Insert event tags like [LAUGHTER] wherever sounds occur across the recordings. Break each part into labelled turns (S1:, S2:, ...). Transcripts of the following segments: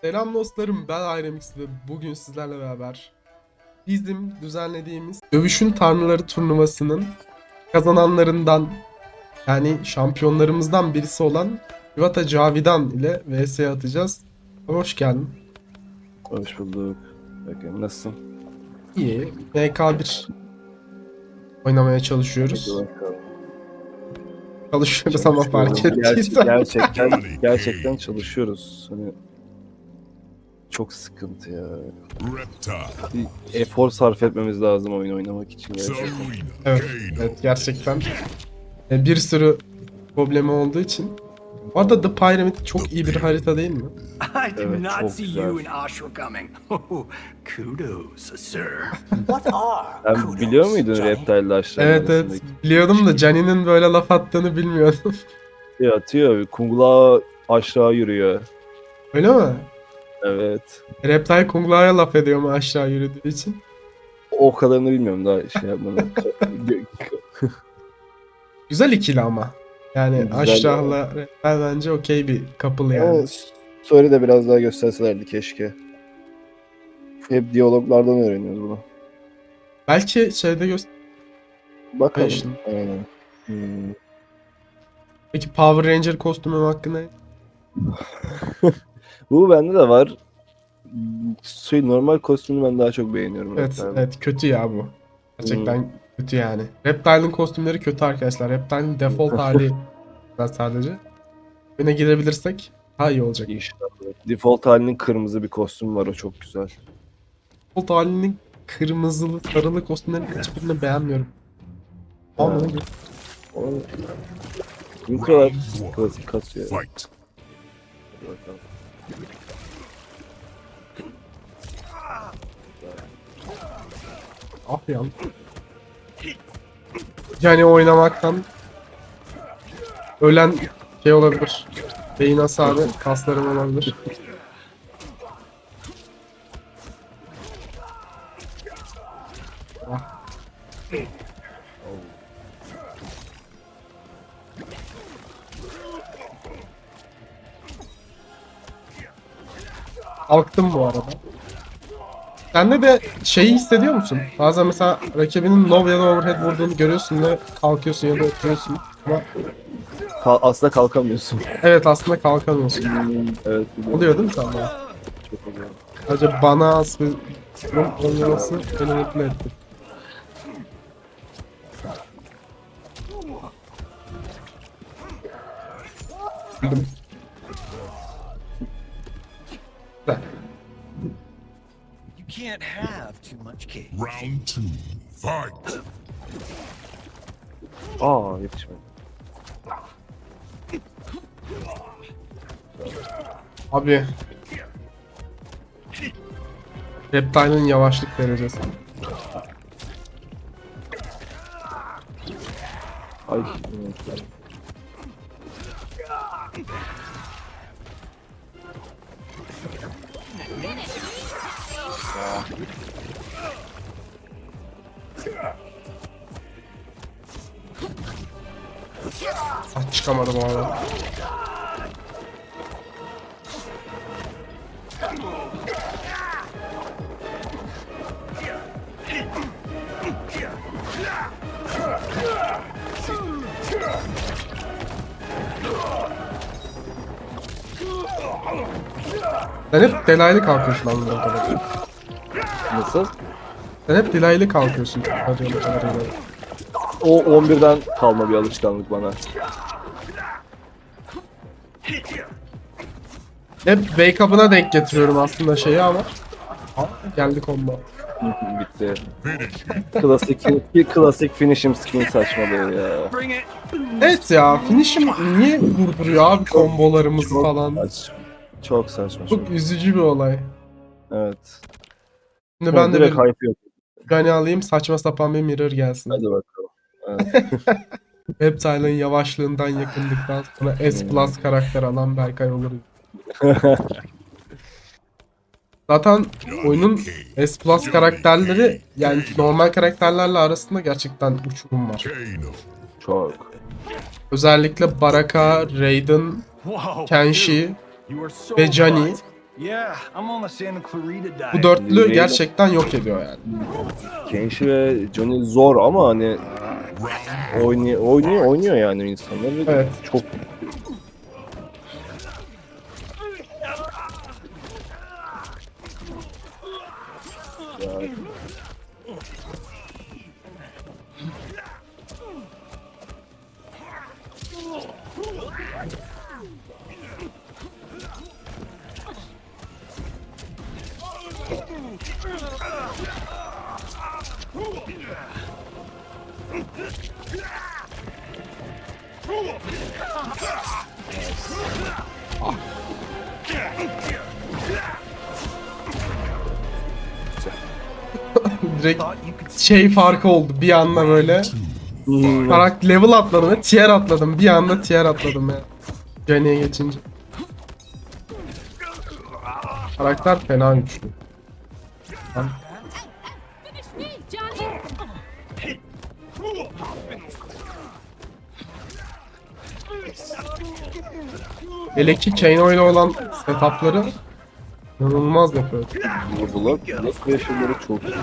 S1: Selam dostlarım ben Iremix ve bugün sizlerle beraber bizim düzenlediğimiz Dövüşün Tanrıları turnuvasının kazananlarından yani şampiyonlarımızdan birisi olan Yuvata Cavidan ile vs atacağız. Hoş geldin.
S2: Hoş bulduk. Bakayım nasılsın?
S1: İyi. MK1 oynamaya çalışıyoruz. Çalışıyoruz ama fark ettiysen.
S2: gerçekten, gerçekten çalışıyoruz. Hani çok sıkıntı ya.
S3: Reptile,
S2: Bir efor sarf etmemiz lazım oyun oynamak için. Gerçekten.
S1: Evet, evet gerçekten e, bir sürü problemi olduğu için. Bu arada The Pyramid çok iyi bir harita değil mi? [LAUGHS]
S4: I
S2: Evet,
S4: not
S2: çok
S4: see
S2: güzel.
S4: you and Ashra coming. Kudos, sir. [LAUGHS] What are
S2: Sen
S4: kudos,
S2: biliyor muydun? Reptile'le aşağı
S1: Evet evet biliyordum da Jani'nin böyle laf attığını bilmiyordum. [LAUGHS]
S2: Atıyor, atıyor. Kungla aşağı yürüyor.
S1: Öyle mi?
S2: Evet.
S1: Reptile Kungla'ya laf ediyor mu aşağı yürüdüğü için?
S2: O kadarını bilmiyorum daha şey yapmadım. [LAUGHS] [LAUGHS]
S1: Güzel ikili ama. Yani
S2: Güzel
S1: Aşrah'la Reptile bence okey bir couple yani.
S2: Ama story de biraz daha gösterselerdi keşke. Hep diyaloglardan öğreniyoruz bunu.
S1: Belki şeyde göster...
S2: Bakalım. Aynen. Hmm.
S1: Peki Power Ranger kostümü hakkında [LAUGHS]
S2: Bu bende de var. Şey normal kostümü ben daha çok beğeniyorum.
S1: Evet,
S2: Reptile'ın.
S1: evet kötü ya bu. Gerçekten kötü yani. Reptile'ın kostümleri kötü arkadaşlar. Reptile'ın default [LAUGHS] hali sadece. Öne girebilirsek daha iyi olacak.
S2: İnşallah. Default halinin kırmızı bir kostüm var o çok güzel.
S1: Default halinin kırmızılı, sarılı kostümlerin hiçbirini beğenmiyorum. Ama
S2: Ha. O... Introlar klasik kasıyor.
S3: fight.
S2: Hadi bakalım.
S1: Ah ya. Yani oynamaktan ölen şey olabilir. Beyin hasarı kaslarım olabilir. Kalktım bu arada. Sende de şeyi hissediyor musun? Bazen mesela rakibinin low ya da overhead vurduğunu görüyorsun ve kalkıyorsun ya da oturuyorsun. Ama
S2: Kal- aslında kalkamıyorsun. [LAUGHS]
S1: evet aslında kalkamıyorsun.
S2: evet. biliyorum.
S1: Oluyor değil mi sende?
S2: Çok oluyor.
S1: Sadece bana az bir durum olması beni mutlu etti.
S4: Can't have too much cake.
S3: Round two, fight.
S2: Aa yetişmedi.
S1: Abi. Reptile'ın yavaşlık derecesi.
S2: Ay.
S1: Ah çıkamadım o arada. Sen hep delaylı kalkıyorsun anladığım kadarıyla.
S2: Nasıl?
S1: Sen hep delaylı kalkıyorsun anladığım kadarıyla.
S2: O 11'den kalma bir alışkanlık bana.
S1: Hep wake up'ına denk getiriyorum aslında şeyi ama. Geldi combo. [LAUGHS]
S2: Bitti. Klasik, bir klasik finishim skin saçmalığı ya.
S1: Evet ya finish'im niye vurduruyor abi kombolarımızı falan.
S2: Saçma. Çok saçma.
S1: Çok üzücü bir olay.
S2: Evet.
S1: Şimdi ben de
S2: direkt
S1: bir
S2: hype yok.
S1: Gani alayım saçma sapan bir mirror gelsin.
S2: Hadi bakalım. Evet. [LAUGHS]
S1: Reptile'ın yavaşlığından yakındıktan sonra S plus karakter alan Berkay olur. [LAUGHS] Zaten oyunun S plus karakterleri yani normal karakterlerle arasında gerçekten uçurum var.
S2: Çok.
S1: Özellikle Baraka, Raiden. Kenshi ve Johnny
S4: right. Yeah, I'm on the Santa Clarita diet.
S1: Bu dörtlü gerçekten yok ediyor yani.
S2: Kenshi ve Johnny zor ama hani oynuyor oynuyor, oynuyor yani insanlar. ve
S1: Evet.
S2: Çok Ya,
S1: Direkt
S4: you could
S1: şey farkı oldu bir anda böyle. Karak level atladım ve tier atladım. Bir anda tier atladım ya. Johnny'ye geçince. Karakter fena güçlü. Lan! Hele ki Kano ile olan setupları inanılmaz yapıyor.
S2: vurdular. Black Crasher'ları çok iyi.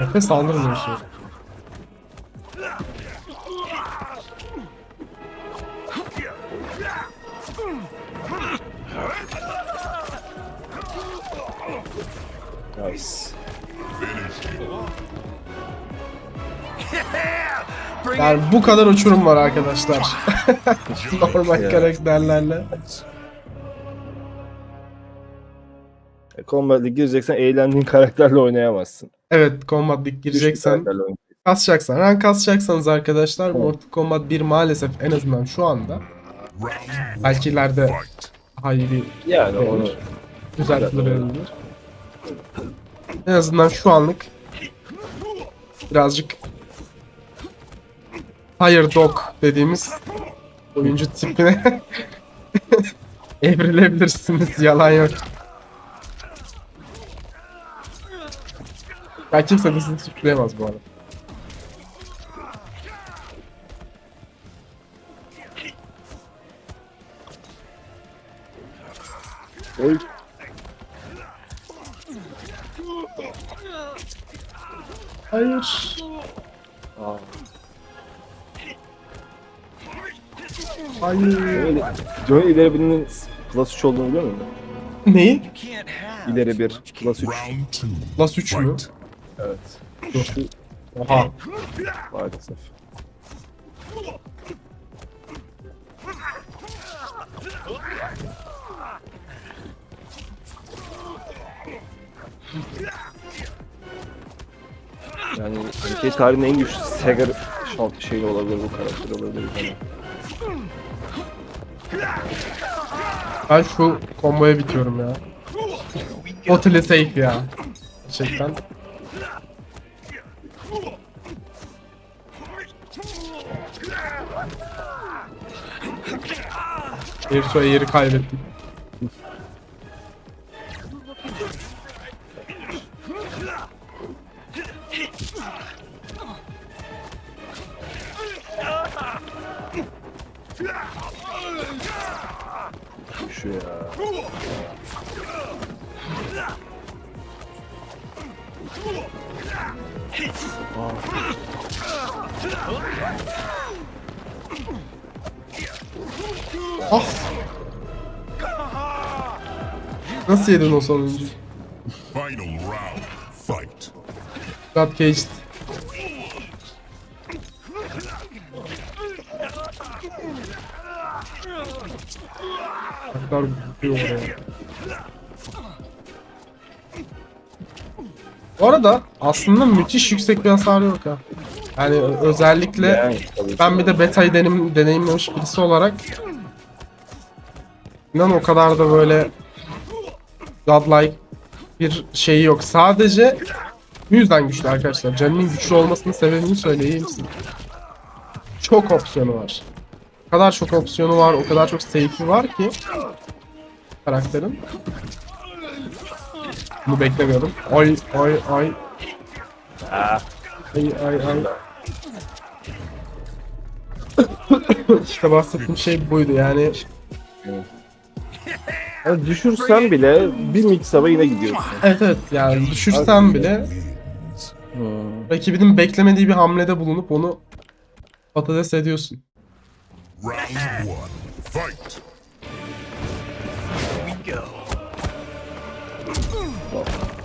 S1: Nefes aldırmıyorsun.
S2: Nice.
S1: Yani bu kadar uçurum var arkadaşlar. [LAUGHS] Normal karakterlerle.
S2: E, Combat League gireceksen eğlendiğin karakterle oynayamazsın.
S1: Evet Combat League gireceksen, kasacaksan, rank kasacaksanız arkadaşlar Mortal Kombat 1 maalesef en azından şu anda belki ileride hayli
S2: Yani onu
S1: verilir, düzeltilebilir. En azından şu anlık birazcık Fire Dog dediğimiz oyuncu tipine [LAUGHS] evrilebilirsiniz. Yalan yok. Ya kimse de sizi suçlayamaz bu arada.
S2: Oy.
S1: Hayır.
S2: Aa,
S1: Hayır.
S2: Johnny, ileri birinin plus 3 olduğunu biliyor musun?
S1: Neyi?
S2: İleri bir plus 3.
S3: Round two.
S1: Plus 3 mü?
S2: Evet.
S1: Oha.
S2: maalesef. Ülke tarihinin en güçlü Seger şamp şeyi olabilir bu karakter olabilir.
S1: Ben şu komboya bitiyorum ya. Totally safe ya. Gerçekten. Bir sonra yeri kaybettim. Ah! Nasıl yedin o sonuncu?
S3: Final round. Fight.
S1: God caged. Hatta vuruyor oraya. Bu arada aslında müthiş yüksek bir hasarı yok ha. Yani özellikle ben bir de beta'yı denim, deneyimlemiş birisi olarak inan o kadar da böyle godlike bir şeyi yok. Sadece yüzden güçlü arkadaşlar. Canının güçlü olmasının sebebini söyleyeyim size. Çok opsiyonu var. O kadar çok opsiyonu var, o kadar çok safe'i var ki karakterin. Bunu beklemiyordum. Ay ay ay. Ay ay ay. işte bahsettiğim şey buydu yani.
S2: Yani düşürsen bile bir miksaba yine gidiyorsun.
S1: Evet evet yani düşürsen bile
S2: Hmm.
S1: rakibinin beklemediği bir hamlede bulunup onu patates ediyorsun.
S3: Round one. Fight. [LAUGHS]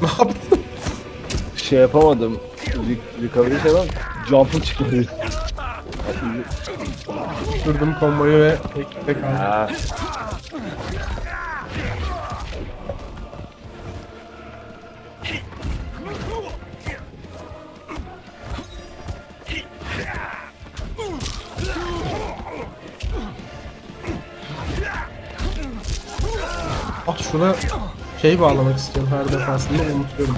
S1: Ne yaptın?
S2: Şey yapamadım. Re- Recovery şey yapamadım. Jump'ım çıkmadı.
S1: Durdum komboyu ve ekte kaldım.
S2: Ha.
S1: Ah şuna şey bağlamak istiyorum her defasında unutuyorum.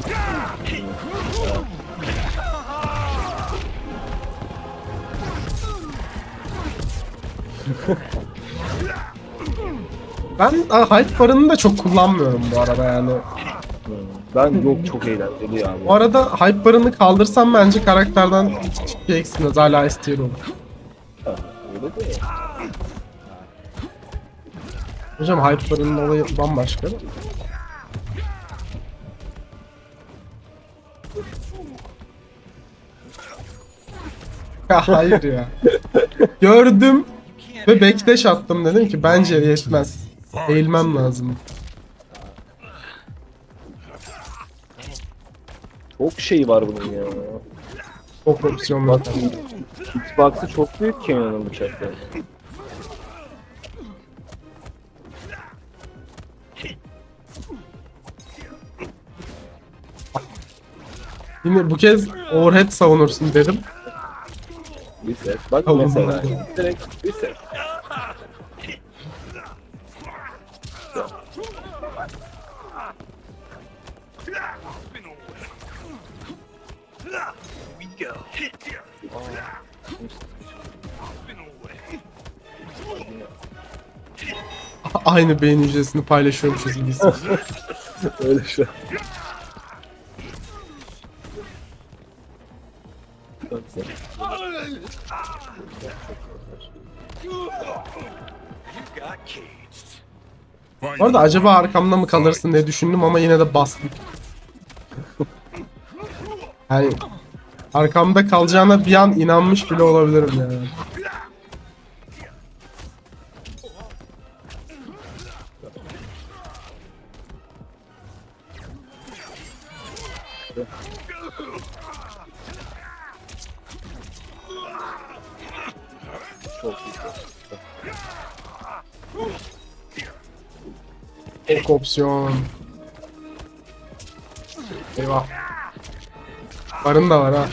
S1: Ben ah, hype barını da çok kullanmıyorum bu arada yani.
S2: Ben yok çok eğlenceli yani.
S1: Bu arada hype barını kaldırsam bence karakterden hiçbir şey eksilmez. Hala istiyor olur.
S2: Öyle de.
S1: Hocam hype barının olayı bambaşka. Ya hayır ya. [LAUGHS] Gördüm ve backdash attım dedim ki bence yetmez. Eğilmem lazım.
S2: Çok şey var bunun ya.
S1: Çok opsiyon var.
S2: Xbox'ı çok büyük Canyon'un bıçakları.
S1: Yine bu kez overhead savunursun dedim.
S2: Bir set. Bak mesela. Direkt bir set.
S4: Here we go.
S1: Aynı beyin hücresini paylaşıyormuşuz gibi.
S2: Öyle şu. Bak
S1: Arada acaba arkamda mı kalırsın diye düşündüm ama yine de bastım. [LAUGHS] Yani arkamda kalacağına bir an inanmış bile olabilirim yani. Tek opsiyon. Eyvah. Barın da var ha.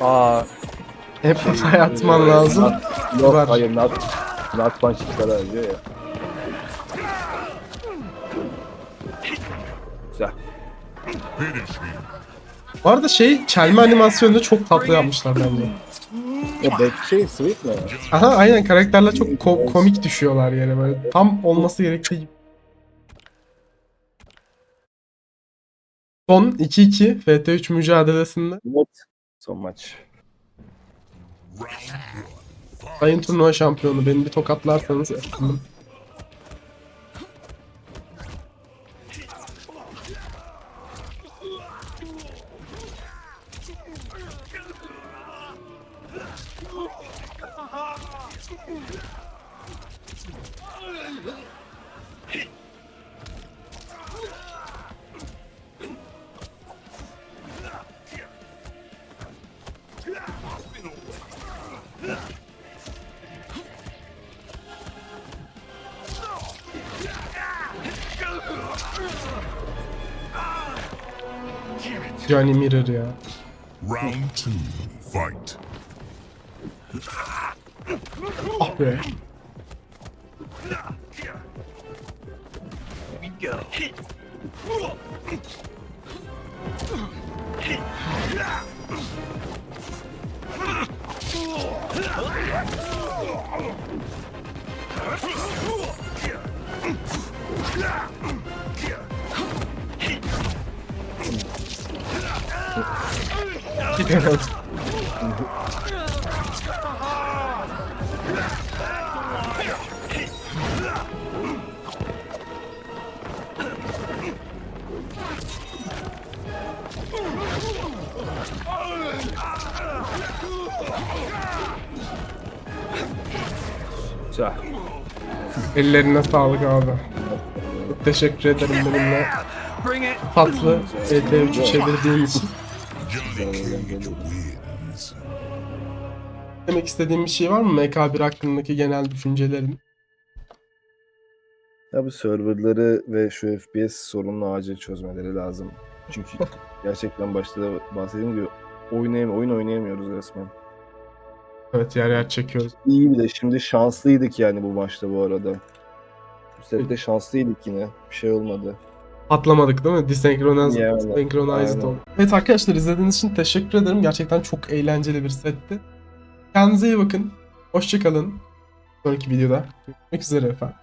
S2: Aa,
S1: Hep hataya [LAUGHS] atman lazım.
S2: yok
S1: Var.
S2: hayır not, not punch kadar diyor ya. Güzel.
S1: Bu arada şey çelme animasyonu da çok tatlı yapmışlar bence.
S2: Ya back şey sweet mi?
S1: Aha aynen karakterler çok ko- komik düşüyorlar yani böyle tam olması gerektiği gibi. Son 2-2 FT3 mücadelesinde
S2: Not so much.
S3: Round one.
S1: sayın turnuva şampiyonu beni bir tokatlarsanız efendim. Johnny Mirror ya.
S3: Round two. Fight.
S1: Ah be.
S4: Here We go.
S2: Güzel.
S1: Ellerine sağlık abi. Teşekkür ederim benimle tatlı ET3'ü çevirdiğin için. Demek istediğim bir şey var mı MK1 hakkındaki genel düşüncelerin?
S2: Ya bu serverları ve şu FPS sorununu acil çözmeleri lazım. Çünkü [LAUGHS] gerçekten başta da bahsettiğim gibi oynayam oyun oynayamıyoruz resmen.
S1: Evet yer yer çekiyoruz.
S2: İyi bir de şimdi şanslıydık yani bu maçta bu arada. Sefer de şanslıydık yine. Bir şey olmadı.
S1: Patlamadık değil mi? Desenkronize,
S2: Yani,
S1: Synchronized oldu. Evet arkadaşlar izlediğiniz için teşekkür ederim. Gerçekten çok eğlenceli bir setti. Kendinize iyi bakın. Hoşçakalın. Sonraki videoda görüşmek üzere efendim.